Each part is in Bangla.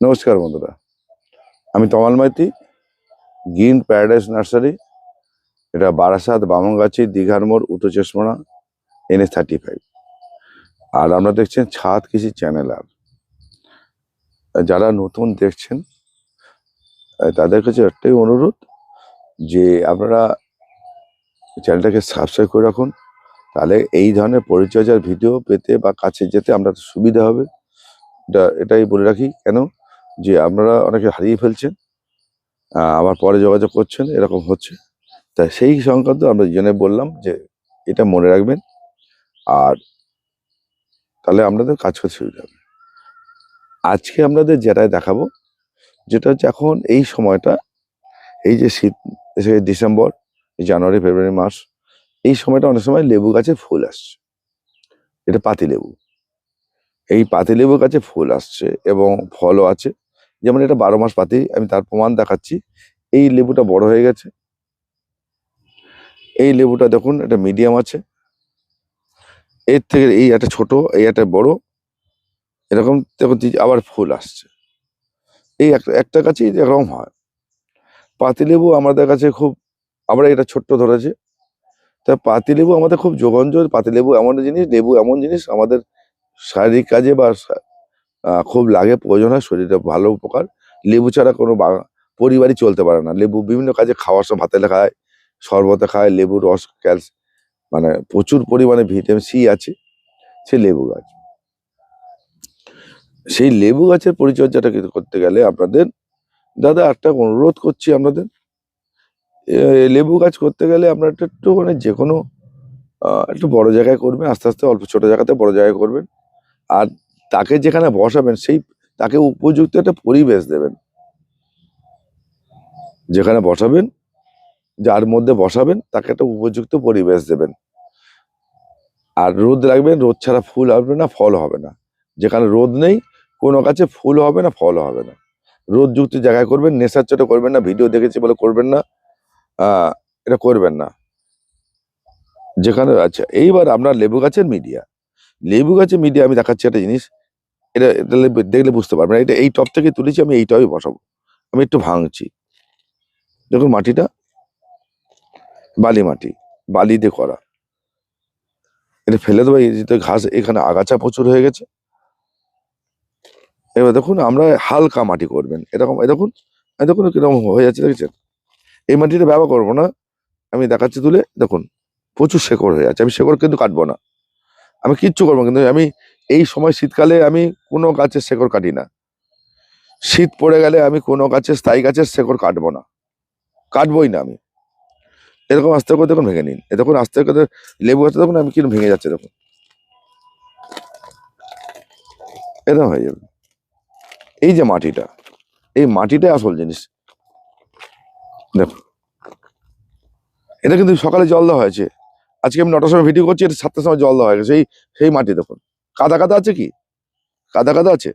নমস্কার বন্ধুরা, আমি Tamal Maiti Green Paradise Nursery, এটা বারাসাত বামনগাছি, দীঘার মোড়, উত্তর চশমা এনএস থার্টি ফাইভ আর আমরা দেখছেন ছাদ কৃষি চ্যানেল আর। যারা নতুন দেখছেন তাদের কাছে একটাই অনুরোধ যে আপনারা চ্যানেলটাকে সাবস্ক্রাইব করে রাখুন, তাহলে এই ধরনের পরিচর্যার ভিডিও পেতে বা কাছে যেতে আমরা সুবিধা হবে। এটা, এটাই বলে রাখি। কেন? যে আপনারা অনেকে হারিয়ে ফেলছেন আবার পরে যোগাযোগ করছেন, এরকম হচ্ছে। তাই সেই সংক্রান্ত আমরা জেনে বললাম যে এটা মনে রাখবেন। আর তাহলে আপনাদের কাজ করতে সুবিধা হবে। আজকে আপনাদের যেটাই দেখাবো, যেটা হচ্ছে এখন এই সময়টা, এই যে শীত ডিসেম্বর, জানুয়ারি, ফেব্রুয়ারি মাস এই সময়টা অনেক সময় লেবু গাছে ফুল আসছে। এটা পাতি লেবু এই পাতি লেবু গাছে ফুল আসছে এবং ফলও আছে। যেমন এটা বারো মাস পাতি, আমি তার প্রমাণ দেখাচ্ছি। এই লেবুটা বড় হয়ে গেছে। এই লেবুটা দেখুন, এটা মিডিয়াম আছে। এর থেকে এই একটা ছোট, এই একটা বড়। এরকম দেখুন আবার ফুল আসছে। এই একটা গাছেই এরকম হয়। পাতিলেবু আমাদের কাছে খুব, আমরা এটা ছোট্ট ধরেছে। তা পাতিলেবু আমাদের খুব যোগানজোর পাতিলেবু এমন জিনিস, লেবু এমন জিনিস আমাদের শারীরিক কাজে বা খুব লাগে, প্রয়োজন হয় শরীরে ভালো উপকার। লেবু ছাড়া কোনো পরিবারই চলতে পারে না। লেবু বিভিন্ন কাজে খাওয়ার সময় ভাতে খায় শরবতে খায় লেবু রস, ক্যালস মানে প্রচুর পরিমাণে ভিটামিন সি আছে সে লেবু গাছ। সেই লেবু গাছের পরিচর্যাটা কিন্তু করতে গেলে আপনাদের, দাদা একটা অনুরোধ করছি আপনাদের লেবু গাছ করতে গেলে আপনার একটু একটু মানে যে কোনো একটু বড় জায়গায় করবেন, আস্তে আস্তে অল্প ছোট জায়গাতে বড় জায়গায় করবেন। আর তাকে যেখানে বসাবেন, সেই তাকে উপযুক্ত একটা পরিবেশ দেবেন। যেখানে বসাবেন, যার মধ্যে বসাবেন, তাকে একটা উপযুক্ত পরিবেশ দেবেন। আর রোদ রাখবেন, রোদ ছাড়া ফুল আসবে না, ফল হবে না। যেখানে রোদ নেই, কোনো গাছে ফুল হবে না, ফল হবে না। রোদযুক্ত জায়গায় করবেন, নেশার চোটে করবেন না, ভিডিও দেখেছি বলে করবেন না এটা করবেন না। যেখানে আচ্ছা এইবার আপনার লেবু গাছের মিডিয়া লেবু গাছের মিডিয়া আমি দেখাচ্ছি একটা জিনিস। এটা এটা দেখলে বুঝতে পারবেন। এটা এই টপ থেকে তুলেছি, আমি এইটাই বসাবো। আমি একটু ভাঙছি। দেখুন মাটিটা। বালি মাটি। বালি দিয়ে করা। এটা ফেলে দেবো, এই যে ঘাস, এখানে আগাছা প্রচুর হয়ে গেছে। এবার দেখুন, আমরা হালকা মাটি করবেন। এরকম দেখুন দেখুন কীরকম হয়ে যাচ্ছে, দেখেছেন? এই মাটিটা ব্যবহার করব না। আমি দেখাচ্ছি তুলে, দেখুন, প্রচুর শেকড় হয়ে যাচ্ছে আমি শেকড় কিন্তু কাটবো না। আমি কিচ্ছু করব কিন্তু আমি এই সময় শীতকালে আমি কোনো গাছের শেকড় কাটি না। শীত পড়ে গেলে আমি কোনো গাছের স্থায়ী গাছের শেকড় কাটবো না। কাটবোই না আমি। এরকম আস্তে করে দেখুন ভেঙে নিন। এ দেখুন আস্তে করে লেবু গাছটা দেখুন, আমি কীরকম ভেঙে যাচ্ছে দেখুন। এরকম হয়ে যাবে। এই যে মাটিটা, এই মাটিটাই আসল জিনিস। দেখুন। এটা কিন্তু সকালে জল দেওয়া হয়েছে। আজকে আমি নটার সময় ভিডিও করছি, এটা সাতটার সময় জল দেওয়া হয়ে গেছে। সেই সেই মাটি দেখুন। কাদা কাদা আছে কি? কাদা কাদা আছে?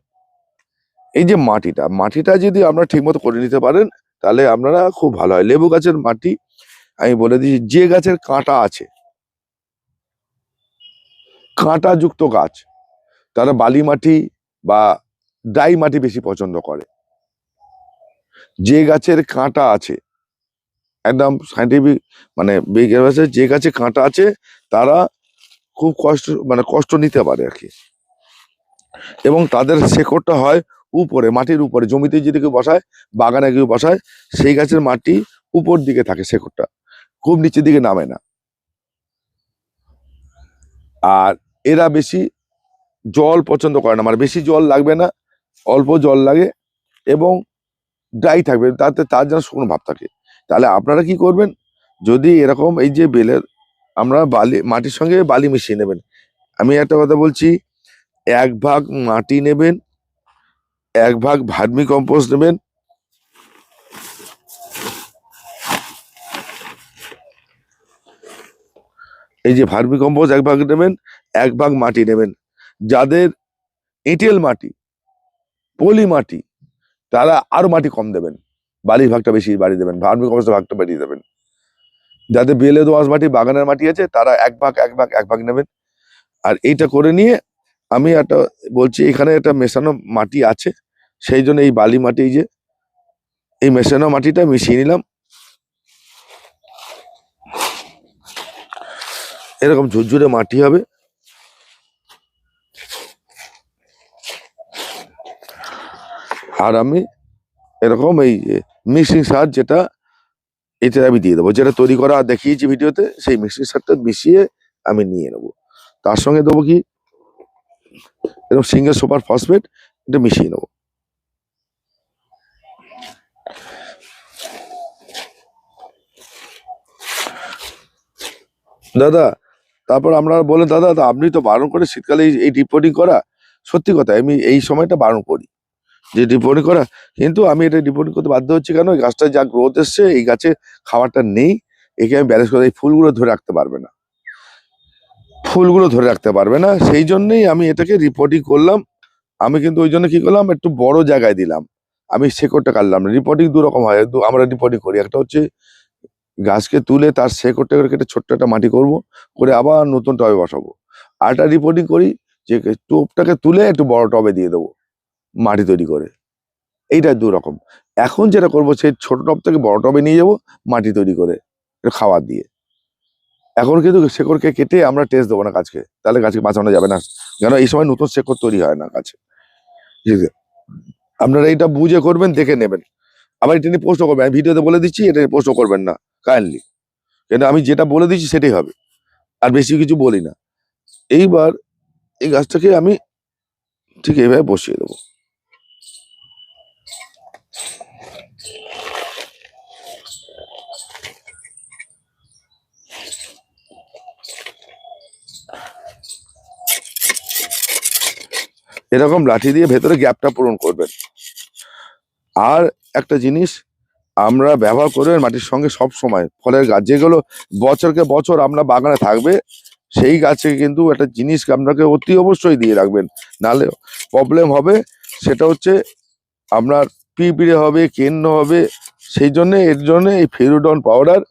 এই যে মাটিটা মাটিটা যদি আপনারা ঠিকমতো করে নিতে পারেন, তাহলে আপনারা খুব ভালো হয়। লেবু গাছের মাটি, আমি বলে দিচ্ছি, যে গাছের কাঁটা আছে কাঁটা যুক্ত গাছ, তারা বালি মাটি বা ডাই মাটি বেশি পছন্দ করে। যে গাছের কাঁটা আছে একদম সাইন্টিফিক মানে বিজ্ঞান যে গাছে কাঁটা আছে, তারা খুব কষ্ট মানে কষ্ট নিতে পারে আর কি। এবং তাদের শেকড়টা হয় উপরে, মাটির উপরে। জমিতে যদি কেউ বসায়, বাগানে কেউ বসায়, সেই গাছের মাটি উপর দিকে থাকে শেকড়টা। খুব নিচের দিকে নামে না। আর এরা বেশি জল পছন্দ করে না। মানে বেশি জল লাগবে না, অল্প জল লাগে এবং ড্রাই থাকবে। তাতে তার যেন শুকনো ভাব থাকে। তাহলে আপনারা কি করবেন? যদি এরকম এই যে বেলের, আমরা বালি, মাটির সঙ্গে বালি মিশিয়ে নেবেন। আমি একটা কথা বলছি, এক ভাগ মাটি নেবেন, এক ভাগ ভার্মি কম্পোস্ট নেবেন। এই যে ভার্মি কম্পোস্ট এক ভাগ নেবেন, এক ভাগ মাটি নেবেন। যাদের এঁটেল মাটি, পলি মাটি, তারা আরও মাটি কম দেবেন। বালির ভাগটা বেশি বাড়িয়ে দেবেন ভার্মি কম্পোস্টের ভাগটা বাড়িয়ে দেবেন। যাদের বেলে দোআঁশ মাটি, বাগানের মাটি আছে, তারা এক ভাগ এক ভাগ এক ভাগ নেবেন। আর এইটা করে নিয়ে আমি একটা বলছি, এখানে একটা মেশানো মাটি আছে, সেই জন্য এই বালি মাটি যে, এই মেশানো মাটিটা মিশিয়ে নিলাম। এরকম ঝুরঝুরে মাটি হবে। আর আমি এরকম এই মিক্সিং সার যেটা এটা আমি দিয়ে দেবো। যেটা তৈরি করা দেখিয়েছি ভিডিওতে, সেই মিক্সিং সারটা মিশিয়ে আমি নিয়ে নেব। তার সঙ্গে দেবো কি? এরকম সিঙ্গেল সুপার ফসফেট, এটা মিশিয়ে নেব। দাদা, তারপর আমরা বলে দাদা, আপনি তো বারণ করে শীতকালে এই- এই রিপোর্টিং করা, সত্যি কথা, আমি এই সময়টা বারণ করি। যে রিপোর্টিং করা, কিন্তু আমি এটা রিপোর্টিং করতে বাধ্য হচ্ছি কেন? এই গাছটা যা গ্রোথ এসছে, এই গাছে খাবারটা নেই, একে আমি ব্যালেন্স করে এই ফুলগুলো ধরে রাখতে পারবে না। ফুলগুলো ধরে রাখতে পারবে না, সেই জন্যই আমি এটাকে রিপোর্টিং করলাম। আমি কিন্তু ওই জন্য কি করলাম? একটু বড় জায়গায় দিলাম। আমি শেকড়টা কাটলাম রিপোর্টিং দু রকম হয়। আমরা রিপোর্টিং করি। একটা হচ্ছে গাছকে তুলে তার শেকড়টা করে কেটে ছোট্ট একটা মাটি করব, করে আবার নতুন টবে বসাবো। আর একটা রিপোর্টিং করি যে টোপটাকে তুলে একটু বড় টবে দিয়ে দেবো। মাটি তৈরি করে। এইটা দু রকম। এখন যেটা করব, সেই ছোট টব থেকে বড় টবে নিয়ে যাব, মাটি তৈরি করে খাবার দিয়ে। এখন কিন্তু শেকড়কে কেটে আমরা টেস্ট দেবো না গাছকে। তাহলে গাছকে বাঁচানো যাবে না। কেন? এই সময় নতুন শেকড় তৈরি হয় না গাছে। ঠিক আছে? আপনারা এইটা বুঝে করবেন, দেখে নেবেন। আবার এটা নিয়ে পোস্টও করবেন। আমি ভিডিওতে বলে দিচ্ছি, এটা নিয়ে পোস্টও করবেন না কাইন্ডলি কেন? আমি যেটা বলে দিচ্ছি, সেটাই হবে। আর বেশি কিছু বলি না। এইবার এই গাছটাকে আমি ঠিক এইভাবে বসিয়ে দেবো। এরকম লাঠি দিয়ে ভেতরে গ্যাপটা পূরণ করবেন। আর একটা জিনিস, আমরা ব্যবহার করবেন মাটির সঙ্গে সব সময়, ফলের গাছ, যেগুলো বছরকে বছর আমরা বাগানে থাকবে, সেই গাছে কিন্তু একটা জিনিস আপনাকে অতি অবশ্যই দিয়ে রাখবেন। নাহলে প্রবলেম হবে, সেটা হচ্ছে আপনার পিঁপড়ে হবে, কেন্ন হবে, সেই জন্যে, এর জন্য এই ফেরুডন পাউডার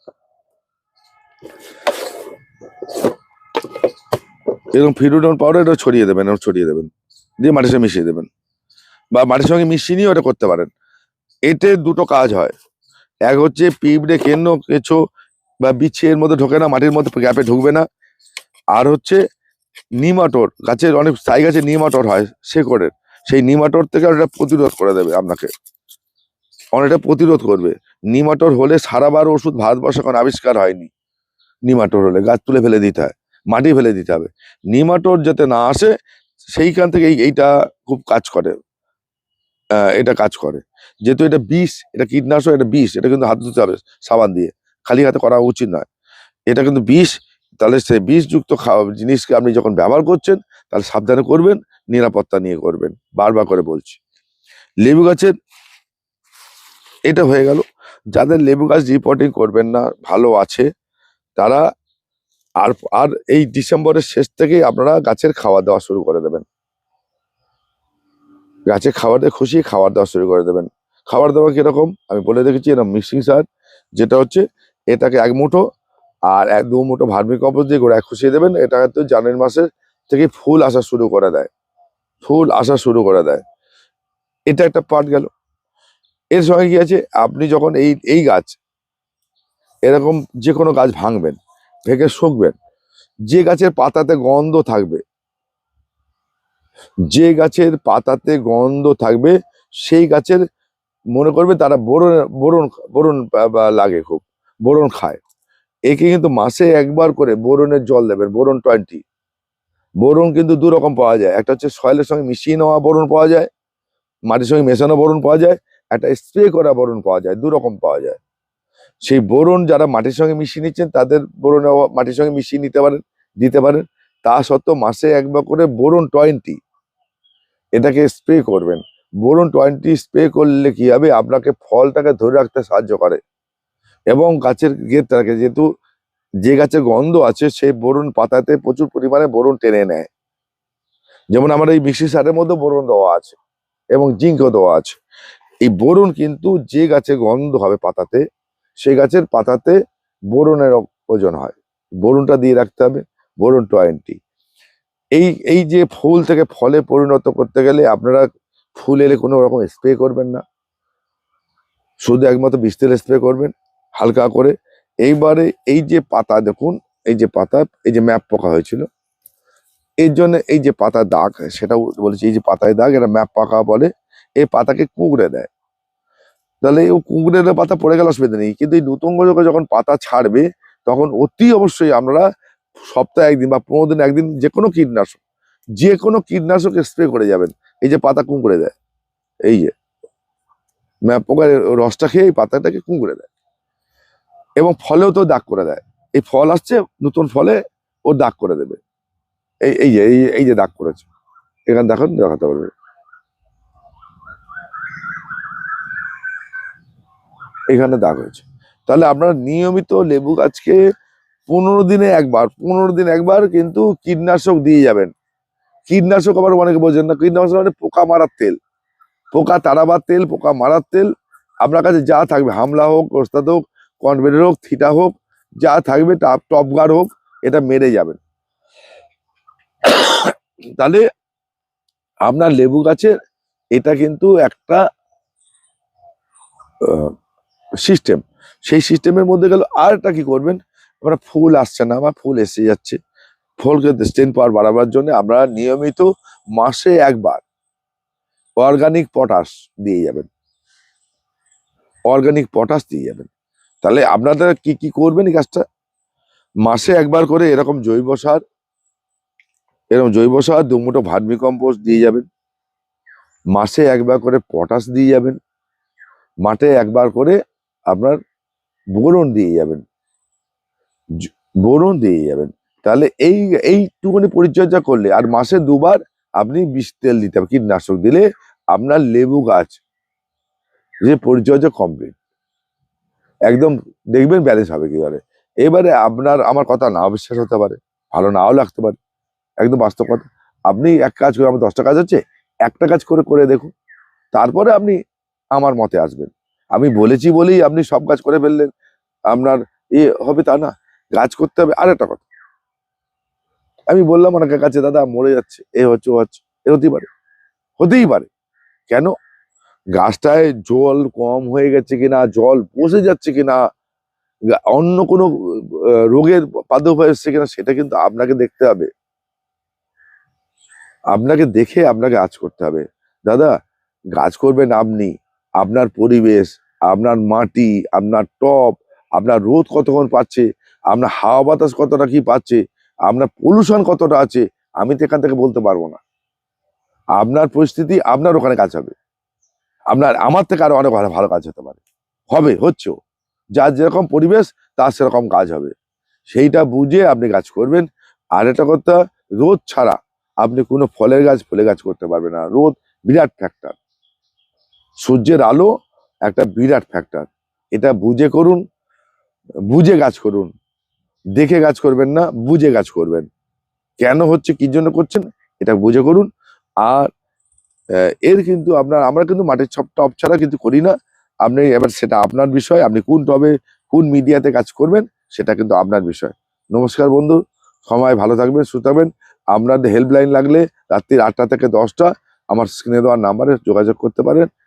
এরকম ফিরুডন পাউডার এটা ছড়িয়ে দেবেন ছড়িয়ে দেবেন। দিয়ে মাটির সঙ্গে মিশিয়ে দেবেন। বা মাটির সঙ্গে মিশিয়ে নিয়ে ওটা করতে পারেন। এতে দুটো কাজ হয়। এক হচ্ছে পিঁপড়ে কেন্ন কেঁচো বা বিচ্ছে এর মধ্যে ঢোকে না, মাটির মধ্যে গ্যাপে ঢুকবে না। আর হচ্ছে নিমাটোর গাছের অনেক স্থায়ী গাছে নিমাটোর হয় শেকড়ের। সেই নিমাটোর থেকে ওটা প্রতিরোধ করে দেবে আপনাকে। অনেকটা প্রতিরোধ করবে। নিমাটোর হলে সারাবার ওষুধ ভারতবর্ষে এখন আবিষ্কার হয়নি। নিমাটোর হলে গাছ তুলে ফেলে দিতে হয়, মাটি ফেলে দিতে হবে। নিমাটোর যাতে না আসে সেইখান থেকে এইটা খুব কাজ করে। এটা কাজ করে। যেহেতু এটা বিষ, এটা কীটনাশক, এটা বিষ, এটা কিন্তু হাত ধুতে হবে সাবান দিয়ে। খালি হাতে করা উচিত নয়। এটা কিন্তু বিষ, তাহলে সেই বিষযুক্ত জিনিসকে আপনি যখন ব্যবহার করছেন, তাহলে সাবধানে করবেন, নিরাপত্তা নিয়ে করবেন। বারবার করে বলছি। লেবু গাছের, এটা হয়ে গেল। যাদের লেবু গাছ রিপোর্টিং করবেন না, ভালো আছে, তারা আর আর এই ডিসেম্বরের শেষ থেকেই আপনারা গাছের খাওয়া দাওয়া শুরু করে দেবেন। গাছে খাবারে খুশি খাবার দেওয়া শুরু করে দেবেন। খাবার দাওয়া কীরকম? আমি বলে রেখেছি এরকম মিক্সিং সার যেটা হচ্ছে এটাকে এক মুঠো আর এক দু মুঠো ভার্মি কম্পোস্ট দিয়ে গোড়ায় খুশিয়ে দেবেন। এটা হয়তো জানুয়ারি মাসের থেকে ফুল আসা শুরু করে দেয়। ফুল আসা শুরু করে দেয়। এটা একটা পার্ট গেল। এর সঙ্গে কি আছে? আপনি যখন এই এই গাছ, এরকম যে কোনো গাছ ভাঙবেন ভেঙে শুকবেন। যে গাছের পাতাতে গন্ধ থাকবে, যে গাছের পাতাতে গন্ধ থাকবে, সেই গাছের মনে করবে তারা বোরন বোরন বোরন বা- বা লাগে খুব, বোরন খায়। একে কিন্তু মাসে একবার করে বোরনের জল দেবেন, বোরন টোয়েন্টি। বোরন কিন্তু দু রকম পাওয়া যায়, একটা হচ্ছে সয়েলের সঙ্গে মিশিয়ে নেওয়া বোরন পাওয়া যায়, মাটির সঙ্গে মেশানো বোরন পাওয়া যায়, একটা স্প্রে করা বোরন পাওয়া যায়, দু রকম পাওয়া যায়। সেই বোরন যারা মাটির সঙ্গে মিশিয়ে নিচ্ছেন, তাদের বোরন মাটির সঙ্গে মিশিয়ে নিতে পারেন, দিতে পারেন। তা সত্ত্বেও মাসে একবার করে বোরন টোয়েন্টি এটাকে স্প্রে করবেন। বোরন টোয়েন্টি স্প্রে করলে কি হবে? আপনাকে ফলটাকে ধরে রাখতে সাহায্য করে এবং গাছের গেটটাকে যেহেতু যে গাছের গন্ধ আছে, সেই বোরন পাতাতে প্রচুর পরিমাণে বোরন টেনে নেয়। যেমন আমার এই মিক্সি সারের মধ্যে বোরন দেওয়া আছে এবং জিঙ্কও দেওয়া আছে। এই বোরন কিন্তু যে গাছে গন্ধ হবে পাতাতে সেই গাছের পাতাতে বোরনের ওজন হয়। বোরনটা দিয়ে রাখতে হবে, বোরন টোয়েন্টি। এই এই যে ফুল থেকে ফলে পরিণত করতে গেলে আপনারা ফুল এলে কোনো রকম স্প্রে করবেন না। শুধু একমাত্র বিষ তেল স্প্রে করবেন, হালকা করে। এইবারে এই যে পাতা, দেখুন, এই যে পাতা, এই যে ম্যাপ পোকা হয়েছিল। এর জন্য এই যে পাতার দাগ, সেটাও বলেছি, এই যে পাতায় দাগ এটা ম্যাপ পাকা বলে, এই পাতাকে কুঁকড়ে দেয়। তাহলে ও কুঁকড়ে পাতা পড়ে গেলে, অসুবিধা নেই। কিন্তু এই নতুন গজকে যখন পাতা ছাড়বে, তখন অতি অবশ্যই আমরা সপ্তাহে একদিন বা পনেরো দিন একদিন যে কোনো কীটনাশক, যে কোনো কীটনাশক স্প্রে করে যাবেন। এই যে পাতা কুঁকড়ে দেয়, এই যে। ম্যাপ পোকার রসটা খেয়ে এই পাতাটাকে কুঁকড়ে দেয়। এবং ফলেও তো দাগ করে দেয়। এই ফল আসছে, নতুন ফলে ও দাগ করে দেবে। এই এই যে এই যে দাগ করেছে। এখানে দেখুন, দেখাতে পারবে। এখানে দাগ হয়েছে। তাহলে আপনারা নিয়মিত লেবু গাছকে পনেরো দিনে একবার, পনেরো দিন একবার কিন্তু কীটনাশক দিয়ে যাবেন। কীটনাশক আবার অনেকে বোঝেন না, কীটনাশক মানে পোকা মারার তেল। পোকা তাড়াবার তেল, পোকা মারার তেল। আপনার কাছে যা থাকবে, হামলা হোক ওস্তাদ হোক কনভেনের হোক, থিটা হোক, যা থাকবে, টপ টপগার হোক, এটা মেরে যাবেন। তাহলে আপনার লেবু গাছের, এটা কিন্তু একটা সিস্টেম সেই সিস্টেমের মধ্যে গেল আর একটা কি করবেন? আমরা ফুল আসছে না, আমার ফুল এসে যাচ্ছে। ফুলকে স্টেন পাওয়ার বাড়াবার জন্য আমরা নিয়মিত মাসে একবার অর্গানিক পটাশ দিয়ে যাবেন। অর্গানিক পটাশ দিয়ে যাবেন। তাহলে আপনারা কি কি করবেন এই কাজটা? মাসে একবার করে এরকম জৈব সার, এরকম জৈব সার দুমুটো ভার্মি কম্পোস্ট দিয়ে যাবেন। মাসে একবার করে পটাশ দিয়ে যাবেন। মাঠে একবার করে আপনার বোরন দিয়ে যাবেন। বোরন দিয়ে যাবেন। তাহলে এই, এইটুকুনি পরিচর্যা করলে আর মাসে দুবার আপনি বিষ তেল দিতে হবে, কীটনাশক দিলে আপনার লেবু গাছ যে পরিচর্যা কমপ্লিট একদম দেখবেন ব্যালেন্স হবে কি করে। এবারে আপনার, আমার কথা না বিশ্বাস হতে পারে, ভালো নাও লাগতে পারে। একদম বাস্তব কথা। আপনি এক কাজ করে, আমার দশটা কাজ হচ্ছে, একটা কাজ করে করে দেখুন। তারপরে আপনি আমার মতে আসবেন। আমি বলেছি বলেই আপনি সব কাজ করে ফেললেন। আপনার এ হবে তা না, কাজ করতে হবে। আর একটা কথা, আমি বললাম অনেকের কাছে, দাদা, মরে যাচ্ছে। এ হচ্ছে, ও হচ্ছে। এ হতেই পারে হতেই পারে। কেন? গাছটায় জল কম হয়ে গেছে কিনা, জল বসে যাচ্ছে কিনা অন্য কোনো রোগের প্রাদুর্ভাব এসছে কিনা, সেটা কিন্তু আপনাকে দেখতে হবে। আপনাকে দেখে আপনাকে কাজ করতে হবে। দাদা গাছ করবেন আপনি। আপনার পরিবেশ, আপনার মাটি, আপনার টপ, আপনার রোদ কতক্ষণ পাচ্ছে, আপনার হাওয়া বাতাস কতটা কি পাচ্ছে, আপনার পলিউশন কতটা আছে, আমি তো এখান থেকে বলতে পারব না। আপনার পরিস্থিতি আপনার ওখানে কাজ হবে। আপনার, আমার থেকে আরও অনেক ভালো ভালো কাজ হতে পারে। হবে হচ্ছেও যার যেরকম পরিবেশ, তার সেরকম কাজ হবে। সেইটা বুঝে আপনি কাজ করবেন। আর একটা কথা, রোদ ছাড়া আপনি কোনো ফলের গাছ, ফুলের গাছ করতে পারবেন না। রোদ বিরাট ফ্যাক্টর সূর্যের আলো একটা বিরাট ফ্যাক্টর এটা বুঝে করুন, বুঝে গাছ করুন। দেখে গাছ করবেন না, বুঝে গাছ করবেন। কেন হচ্ছে, কি জন্য করছেন, এটা বুঝে করুন। আর এর কিন্তু আপনার আমরা কিন্তু মাটির সব টপ ছাড়া কিন্তু করি না। আপনি এবার সেটা আপনার বিষয়, আপনি কোন টবে কোন মিডিয়াতে কাজ করবেন, সেটা কিন্তু আপনার বিষয়। নমস্কার বন্ধু সময় ভালো থাকবেন থাকবেন। আপনাদের হেল্পলাইন লাগলে রাত্রি আটটা থেকে দশটা, আমার স্ক্রিনে দেওয়ার নাম্বারে যোগাযোগ করতে পারেন।